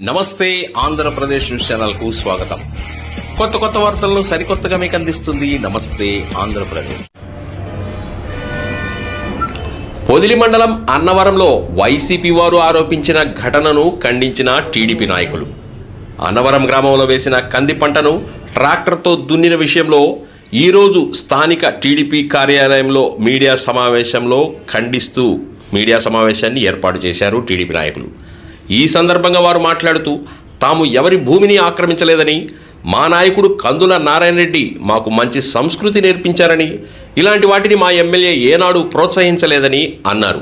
నమస్తే ఆంధ్రప్రదేశ్ న్యూస్ ఛానల్కు స్వాగతం. కొత్త కొత్త వార్తలను సరికొత్తగా మీకు అందిస్తుంది నమస్తే ఆంధ్రప్రదేశ్. పొదిలి మండలం అన్నవరంలో వైసీపీ వారు ఆరోపించిన ఘటనను ఖండించిన టీడీపీ నాయకులు. అన్నవరం గ్రామంలో వేసిన కంది పంటను ట్రాక్టర్తో దున్నిన విషయంలో ఈరోజు స్థానిక టీడీపీ కార్యాలయంలో మీడియా సమావేశంలో ఖండిస్తూ మీడియా సమావేశాన్ని ఏర్పాటు చేశారు టీడీపీ నాయకులు. ఈ సందర్భంగా వారు మాట్లాడుతూ తాము ఎవరి భూమిని ఆక్రమించలేదని మా నాయకుడు కందుల నారాయణ రెడ్డి మాకు మంచి సంస్కృతి నేర్పించారని ఇలాంటి వాటిని మా ఎమ్మెల్యే ఏనాడు ప్రోత్సహించలేదని అన్నారు.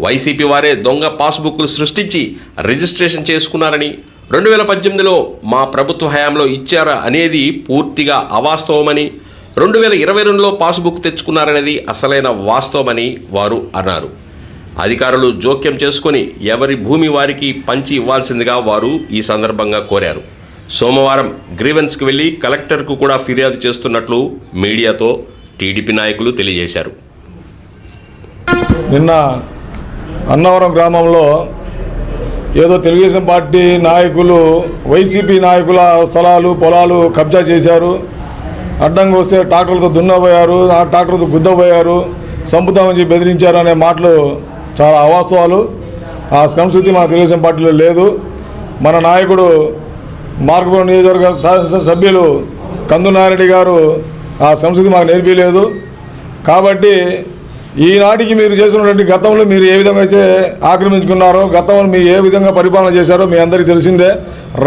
వైసీపీ వారే దొంగ పాస్బుక్లు సృష్టించి రిజిస్ట్రేషన్ చేసుకున్నారని రెండు వేల పద్దెనిమిదిలో మా ప్రభుత్వ హయాంలో ఇచ్చారా అనేది పూర్తిగా అవాస్తవమని రెండు వేల ఇరవై రెండులో పాస్బుక్ తెచ్చుకున్నారనేది అసలైన వాస్తవమని వారు అన్నారు. అధికారులు జోక్యం చేసుకొని ఎవరి భూమి వారికి పంచి ఇవ్వాల్సిందిగా వారు ఈ సందర్భంగా కోరారు. సోమవారం గ్రీవెన్స్కి వెళ్ళి కలెక్టర్కు కూడా ఫిర్యాదు చేస్తున్నట్లు మీడియాతో టీడీపీ నాయకులు తెలియజేశారు. నిన్న అన్నవరం గ్రామంలో ఏదో తెలుగుదేశం పార్టీ నాయకులు వైసీపీ నాయకుల స్థలాలు పొలాలు కబ్జా చేశారు. అడ్డంగా వస్తే ట్రాక్టర్లతో దున్నబోయారు ఆ ట్రాక్టర్తో గుద్దబోయారు సంపుతామని బెదిరించారు అనే మాటలు చాలా అవాస్తవాలు. ఆ సంస్కృతి మన తెలుగుదేశం పార్టీలో లేదు. మన నాయకుడు మార్గపురం నియోజకవర్గ శాసనసభ సభ్యులు కందునారెడ్డి గారు ఆ సంస్కృతి మాకు నేర్పించలేదు కాబట్టి ఈనాటికి మీరు చేసినటువంటి గతంలో మీరు ఏ విధంగా అయితే ఆక్రమించుకున్నారో గతంలో మీరు ఏ విధంగా పరిపాలన చేశారో మీ అందరికీ తెలిసిందే.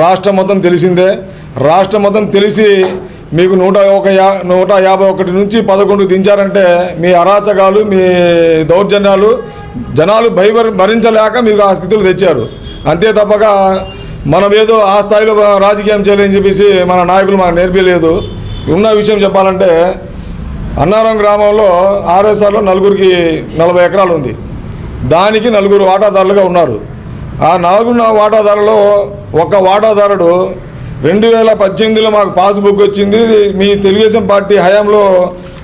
రాష్ట్రం మొత్తం తెలిసిందే. రాష్ట్రం మొత్తం తెలిసి మీకు నూట ఒక యా నూట యాభై ఒకటి నుంచి పదకొండు దించారంటే మీ అరాచకాలు మీ దౌర్జన్యాలు జనాలు భయ భరించలేక మీకు ఆ స్థితిలో తెచ్చారు. అంతే తప్పక మనం ఏదో ఆ స్థాయిలో రాజకీయం చేయాలని చెప్పేసి మన నాయకులు మనకు నేర్పించలేదు ఉన్న విషయం చెప్పాలంటే అన్నారం గ్రామంలో ఆర్ఎస్ఆర్లో నలుగురికి నలభై ఎకరాలు ఉంది. దానికి నలుగురు వాటాదారులుగా ఉన్నారు. ఆ నలుగురు వాటాదారులో ఒక వాటాదారుడు రెండు వేల పద్దెనిమిదిలో మాకు పాస్బుక్ వచ్చింది. మీ తెలుగుదేశం పార్టీ హయాంలో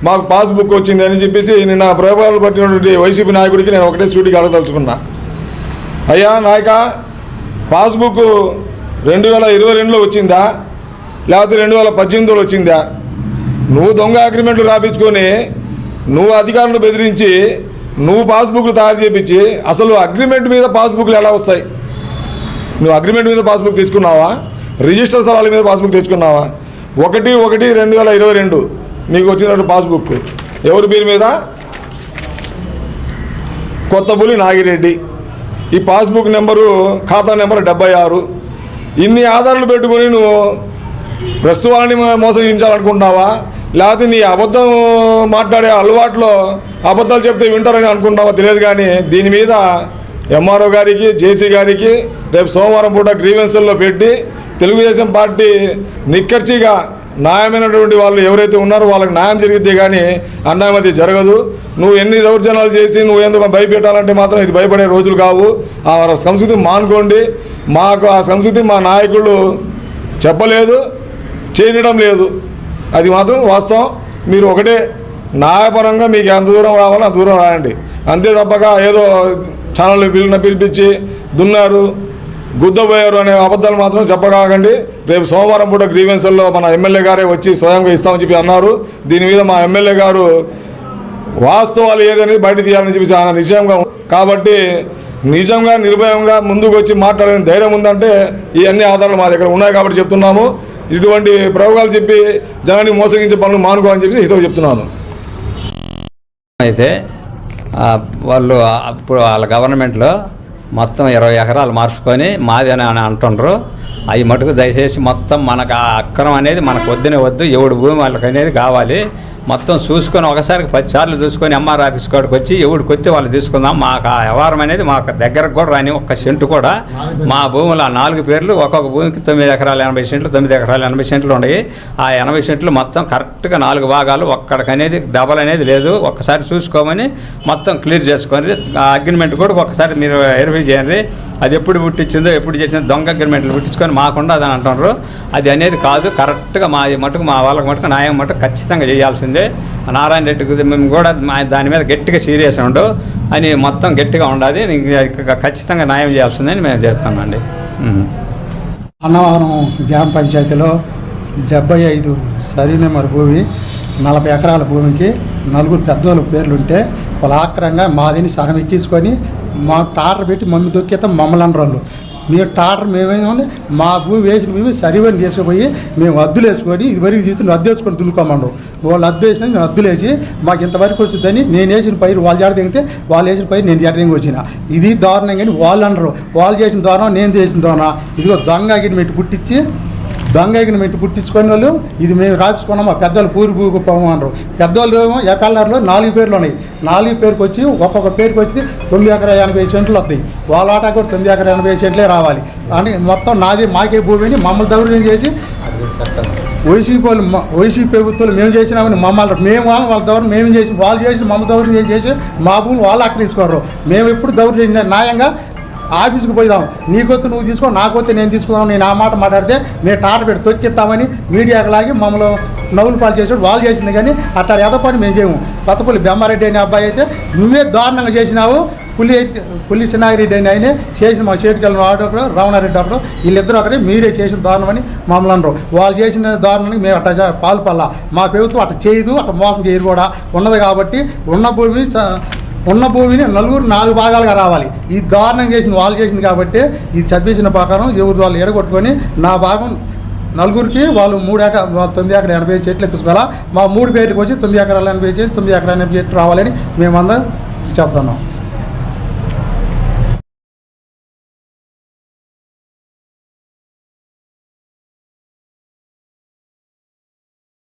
మాకు పాస్బుక్ వచ్చింది అని చెప్పేసి నిన్న ప్రయోగాలు పట్టినటువంటి వైసీపీ నాయకుడికి నేను ఒకటే సూటికి అడగదలుచుకున్నా. అయ్యా నాయక పాస్బుక్ రెండు వేల ఇరవై రెండులో వచ్చిందా? లేకపోతే రెండు వేల పద్దెనిమిదిలో వచ్చిందా? నువ్వు దొంగ అగ్రిమెంట్లు రాపించుకొని నువ్వు అధికారులను బెదిరించి నువ్వు పాస్బుక్లు తయారు చేయించి అసలు అగ్రిమెంట్ మీద పాస్బుక్లు ఎలా వస్తాయి? నువ్వు అగ్రిమెంట్ మీద పాస్బుక్ తీసుకున్నావా? రిజిస్టర్ స్థలాల మీద పాస్బుక్ తెచ్చుకున్నావా? ఒకటి ఒకటి రెండు వేల ఇరవై రెండు. మీకు వచ్చినట్టు పాస్బుక్. ఎవరి పేరు మీద? కొత్తబులి నాగిరెడ్డి. ఈ పాస్బుక్ నెంబరు ఖాతా నెంబర్ డెబ్బై ఆరు. ఇన్ని ఆధారాలు పెట్టుకుని నువ్వు ప్రెస్ వాళ్ళని మోసగించాలనుకుంటున్నావా? లేకపోతే నీ అబద్ధం మాట్లాడే అలవాట్లో అబద్ధాలు చెప్తే వింటారని అనుకుంటావా తెలియదు కానీ దీని మీద ఎంఆర్ఓ గారికి జేసీ గారికి రేపు సోమవారం పూట గ్రీవెన్సుల్లో పెట్టి తెలుగుదేశం పార్టీ నిక్కర్చిగా న్యాయమైనటువంటి వాళ్ళు ఎవరైతే ఉన్నారో వాళ్ళకి న్యాయం జరిగితే కానీ అన్యాయం అది జరగదు. నువ్వు ఎన్ని దౌర్జన్యాలు చేసి నువ్వు ఎందుకు భయపెట్టాలంటే మాత్రం ఇది భయపడే రోజులు కావు. ఆ సంస్కృతి మానుకోండి. మాకు ఆ సంస్కృతి మా నాయకులు చెప్పలేదు చేయడం లేదు. అది మాత్రం వాస్తవం. మీరు ఒకటే న్యాయపరంగా మీకు ఎంత దూరం రావాలో అంత దూరం రాయండి. అంతే తప్పక ఏదో ఛానళ్ళు పిలిన పిలిపించి దున్నారు గుద్దబోయారు అనే అబద్ధాలు మాత్రం చెప్పకాకండి రేపు సోమవారం పూట గ్రీవెన్సల్లో మన ఎమ్మెల్యే గారే వచ్చి స్వయంగా ఇస్తామని చెప్పి అన్నారు. దీని మీద మా ఎమ్మెల్యే గారు వాస్తవాలు ఏదని బయట తీయాలని చెప్పి ఆయన నిశ్చయంగా కాబట్టి నిజంగా నిర్భయంగా ముందుకు వచ్చి మాట్లాడే ధైర్యం ఉందంటే ఈ అన్ని ఆధారాలు మా దగ్గర ఉన్నాయి కాబట్టి చెప్తున్నాము. ఇటువంటి ప్రయోగాలు చెప్పి జనాన్ని మోసగించే పనులు మానుకోవాలని చెప్పి హితవు చెప్తున్నాను. అయితే వాళ్ళు అప్పుడు వాళ్ళ గవర్నమెంట్లో మొత్తం ఇరవై ఎకరాలు మార్చుకొని మాదేనా అని అని అంటుండ్రు. అవి మటుకు దయచేసి మొత్తం మనకు ఆ అక్రమం అనేది మనకు వద్దునే వద్దు. ఎవడు భూమి వాళ్ళకి అనేది కావాలి. మొత్తం చూసుకొని ఒకసారి పది సార్లు చూసుకొని ఎంఆర్ ఆఫీస్ కాడికి వచ్చి ఎవడికి వచ్చి వాళ్ళు తీసుకుందాం. మాకు ఆ వ్యవహారం అనేది మాకు దగ్గరకు కూడా రాని ఒక్క సెంటు కూడా మా భూములు ఆ నాలుగు పేర్లు ఒక్కొక్క భూమికి తొమ్మిది ఎకరాలు ఎనభై సెంట్లు తొమ్మిది ఎకరాలు ఎనభై సెంట్లు ఉన్నాయి. ఆ ఎనభై సెంట్లు మొత్తం కరెక్ట్గా నాలుగు భాగాలు ఒక్కడికి అనేది డబల్ అనేది లేదు. ఒక్కసారి చూసుకోమని మొత్తం క్లియర్ చేసుకొని ఆ అగ్రిమెంట్ కూడా ఒకసారి మీరు వెరిఫై చేయండి. అది ఎప్పుడు పుట్టించిందో ఎప్పుడు చేసిందో దొంగ అగ్రిమెంట్లు పుట్టించుకొని మాకుండా అని అంటున్నారు. అది అనేది కాదు కరెక్ట్గా మా మటుకు మా వాళ్ళకి మటుకు న్యాయం మటుకు ఖచ్చితంగా చేయాల్సింది. నారాయణ రెడ్డికి మేము కూడా మా దాని మీద గట్టిగా సీరియస్ ఉండు అని మొత్తం గట్టిగా ఉండాలి. ఖచ్చితంగా న్యాయం చేయాల్సిందని మేము చేస్తామండి అన్నవరం గ్రామ పంచాయతీలో డెబ్బై ఐదు సరి నెంబర్ భూమి నలభై ఎకరాల భూమికి నలుగురు పెద్దోళ్ళ పేర్లుంటే వాళ్ళు ఆక్రంగా మాదిని సగం ఎక్కించుకొని మా టాటర్ పెట్టి మమ్మీ దొక్కేత మమ్మల్ని అనరాళ్ళు. మీ టాటర్ మేమేమని మా భూమి వేసిన మేము సరివని తీసుకుపోయి మేము అద్దులు వేసుకొని ఇది వరకు తీసి అద్దు వేసుకొని దున్నుకోమండు. వాళ్ళు అద్దు వేసిన నేను అద్దులు వేసి మాకు ఇంతవరకు వచ్చిందని నేను వేసిన పైరు వాళ్ళు జాడ దిగితే వాళ్ళు వేసిన పైరు నేను జాడ దిగి వచ్చిన. ఇది దారుణం కానీ వాళ్ళు అనరు. వాళ్ళు చేసిన దారుణం నేను చేసిన దారుణం. ఇదిగో దొంగ అగ్రిమెంట్ పుట్టించి దొంగ అగ్రిమెంట్ పుట్టించుకొని వాళ్ళు ఇది మేము రాపించుకున్నాం పెద్దలు పూరి భూగొప్పము అనరు. పెద్దవాళ్ళు ఏమో ఎకల్లార్లో నాలుగు పేర్లు ఉన్నాయి. నాలుగు పేరుకి వచ్చి ఒక్కొక్క పేరుకి వచ్చి తొమ్మిది ఎకరా ఎనభై సెంట్లు వస్తాయి. వాళ్ళ ఆట కూడా తొమ్మిది ఎకరా ఎనభై సెంట్లే రావాలి. అని మొత్తం నాది మాకే భూమిని మమ్మల్ని దౌర్యం చేసి వైసీపీ వాళ్ళు వైసీపీ ప్రభుత్వాలు మేము చేసినామని మమ్మల్ని మేము వాళ్ళని వాళ్ళ దౌర్యం మేము చేసి వాళ్ళు చేసి మమ్మ దౌర్యం చేసి మా భూములు వాళ్ళు ఆక్రమించుకోరు. మేము ఎప్పుడు దౌర్యం న్యాయంగా ఆఫీస్కి పోయిదాం. నీకొత్తు నువ్వు తీసుకో నాకొత్తే నేను తీసుకున్నాను నేను ఆ మాట మాట్లాడితే మేము టాట పెట్టి తొక్కిస్తామని మీడియాకి లాగి మమ్మల్ని నవ్వులు పాలు చేసాడు వాళ్ళు చేసింది కానీ అట్లా ఎద పని మేము చేయము. కొత్తపల్లి బెమ్మారెడ్డి అనే అబ్బాయి అయితే నువ్వే దారుణంగా చేసినావు. పులి పులి చిన్నాగిరెడ్డి అని ఆయనే చేసిన మా చేటుకెళ్ళిన వాడు ఒకడు రమణారెడ్డి ఒకడు వీళ్ళిద్దరు ఒకటి మీరే చేసిన దారుణమని మమ్మల్ని అనరు. వాళ్ళు చేసిన దారుణానికి మేము అట్లా పాల్పల్లా మా ప్రభుత్వం అట్లా చేయదు అట్లా మోసం చేయరు కూడా. ఉన్నది కాబట్టి ఉన్న భూమి ఉన్న భూమిని నలుగురు నాలుగు భాగాలుగా రావాలి. ఈ దారుణం చేసింది వాళ్ళు చేసింది కాబట్టి ఇది చదివేసిన ప్రకారం ఎవరు వాళ్ళు ఎడగొట్టుకొని నా భాగం నలుగురికి వాళ్ళు మూడు ఎకరా వాళ్ళు తొమ్మిది ఎకరా ఎనభై చెట్లు ఎక్కుసుకోవాలా మా మూడు పేరుకి వచ్చి తొమ్మిది ఎకరాలు ఎనభై చెట్లు తొమ్మిది ఎకరాలు ఎనభై చెట్లు రావాలని మేమందరం చెప్తున్నాం